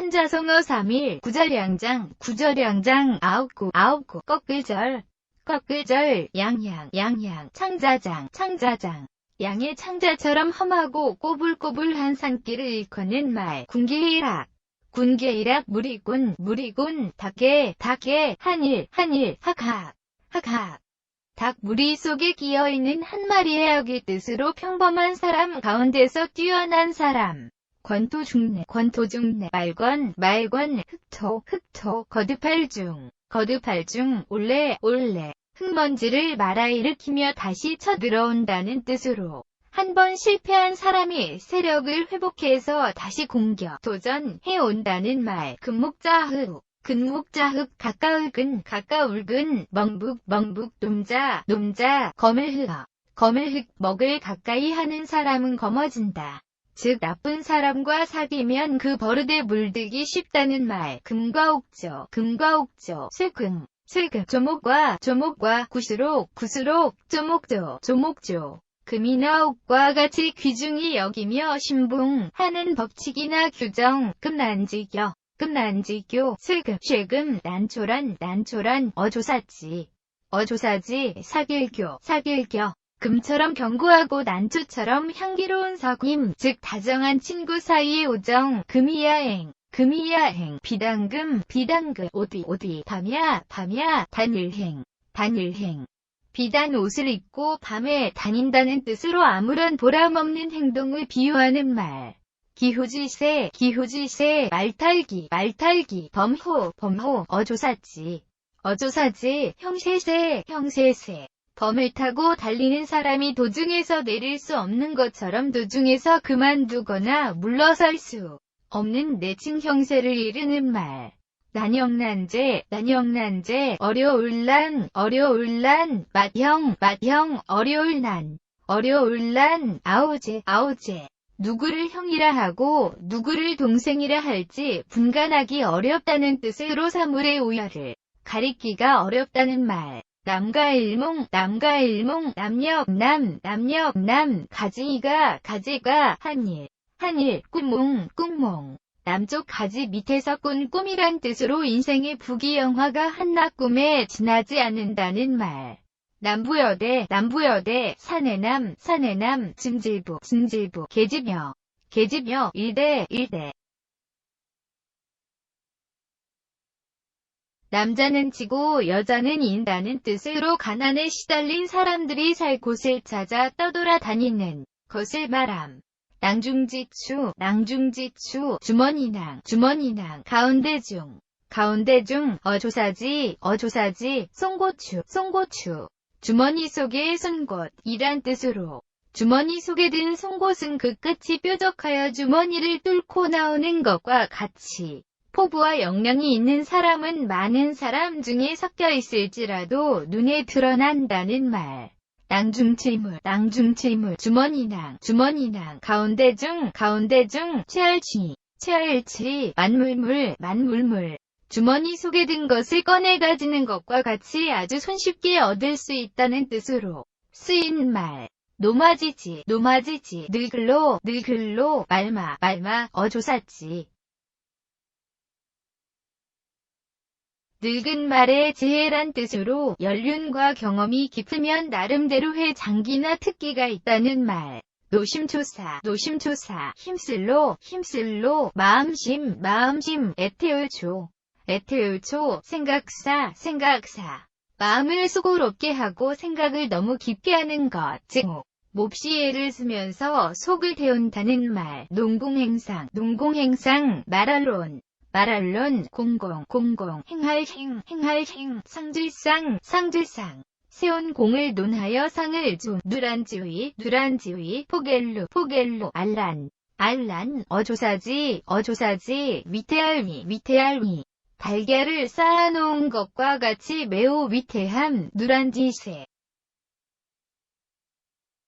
한자성어 3일, 구절양장, 구절양장, 아홉구, 아홉구, 꺾을절, 꺾을절, 양양, 양양, 창자장, 창자장. 양의 창자처럼 험하고 꼬불꼬불한 산길을 일컫는 말, 군기일학. 군계일학 무리군, 무리군, 닭개, 닭개, 한일, 한일, 학학, 학학. 닭 무리 속에 끼어있는 한 마리의 악의 뜻으로 평범한 사람 가운데서 뛰어난 사람. 권토 중내, 권토 중내, 말권, 말권, 흑토, 흑토, 거듭할 중, 거듭할 중, 올래, 올래. 흙먼지를 말아 일으키며 다시 쳐들어온다는 뜻으로 한 번 실패한 사람이 세력을 회복해서 다시 공격, 도전해 온다는 말, 금목자흑, 근목자흑, 가까울근, 가까울근, 멍북, 멍북, 놈자, 놈자, 검을흑, 검을흑, 먹을 가까이 하는 사람은 검어진다. 즉 나쁜 사람과 사귀면 그 버릇에 물들기 쉽다는 말, 금과 옥조, 금과 옥조, 슬금, 슬금, 조목과 조목과 구스록, 구스록, 조목조, 조목조. 금이나 옥과 같이 귀중히 여기며 신붕하는 법칙이나 규정, 금난지교, 금난지교, 슬금, 쇠금, 난초란, 난초란, 어조사지, 어조사지, 사길교, 사길교. 금처럼 견고하고 난초처럼 향기로운 사귐, 즉 다정한 친구 사이의 우정, 금이야행, 금이야행, 비당금, 비당금, 오디, 오디, 밤야, 밤야, 단일행, 단일행. 비단 옷을 입고 밤에 다닌다는 뜻으로 아무런 보람없는 행동을 비유하는 말. 기호질세, 기호질세, 말탈기, 말탈기, 범호, 범호, 어조사지, 어조사지, 형세세, 형세세. 범을 타고 달리는 사람이 도중에서 내릴 수 없는 것처럼 도중에서 그만두거나 물러설 수 없는 내칭 형세를 이르는 말. 난영난제, 난영난제, 어려울난, 어려울난, 맏형, 맏형, 어려울난, 어려울난, 아오제, 아오제. 누구를 형이라 하고 누구를 동생이라 할지 분간하기 어렵다는 뜻으로 사물의 우열을 가리키가 어렵다는 말. 남과 일몽, 남과 일몽, 남녀, 남, 남녀, 남, 가지가, 가지가, 한일, 한일, 꿈몽, 꿈몽. 남쪽 가지 밑에서 꾼 꿈이란 뜻으로 인생의 부귀영화가 한낱 꿈에 지나지 않는다는 말. 남부여대, 남부여대, 사내남, 사내남, 증질부, 증질부, 계집여, 계집여, 일대, 일대. 남자는 지고 여자는 인다는 뜻으로 가난에 시달린 사람들이 살 곳을 찾아 떠돌아 다니는 것을 말함. 낭중지추, 낭중지추, 주머니낭, 주머니낭, 가운데중, 가운데중, 어조사지, 어조사지, 송고추, 송고추. 주머니 속의 송곳, 이란 뜻으로. 주머니 속에 든 송곳은 그 끝이 뾰족하여 주머니를 뚫고 나오는 것과 같이 포부와 역량이 있는 사람은 많은 사람 중에 섞여 있을지라도 눈에 드러난다는 말. 낭중칠물, 낭중칠물, 주머니낭, 주머니낭, 가운데 중, 가운데 중, 채알치, 채알치, 만물물, 만물물. 주머니 속에 든 것을 꺼내 가지는 것과 같이 아주 손쉽게 얻을 수 있다는 뜻으로 쓰인 말. 노마지지, 노마지지, 늙을로, 늙을로, 말마, 말마, 어조사지. 늙은 말의 지혜란 뜻으로 연륜과 경험이 깊으면 나름대로의 장기나 특기가 있다는 말. 노심초사, 노심초사, 힘쓸로, 힘쓸로, 마음심, 마음심, 에테올초, 에테올초, 생각사, 생각사. 마음을 수고롭게 하고 생각을 너무 깊게 하는 것, 즉, 몹시 애를 쓰면서 속을 태운다는 말, 농공행상, 농공행상, 말알론. 말알론, 공공, 공공, 행할행, 행할행, 상질상, 상질상. 세운 공을 논하여 상을 준, 누란지위, 누란지위, 포겔루, 포겔루, 알란, 알란, 어조사지, 어조사지, 위태알위, 위태알위. 달걀을 쌓아놓은 것과 같이 매우 위태함, 누란지세.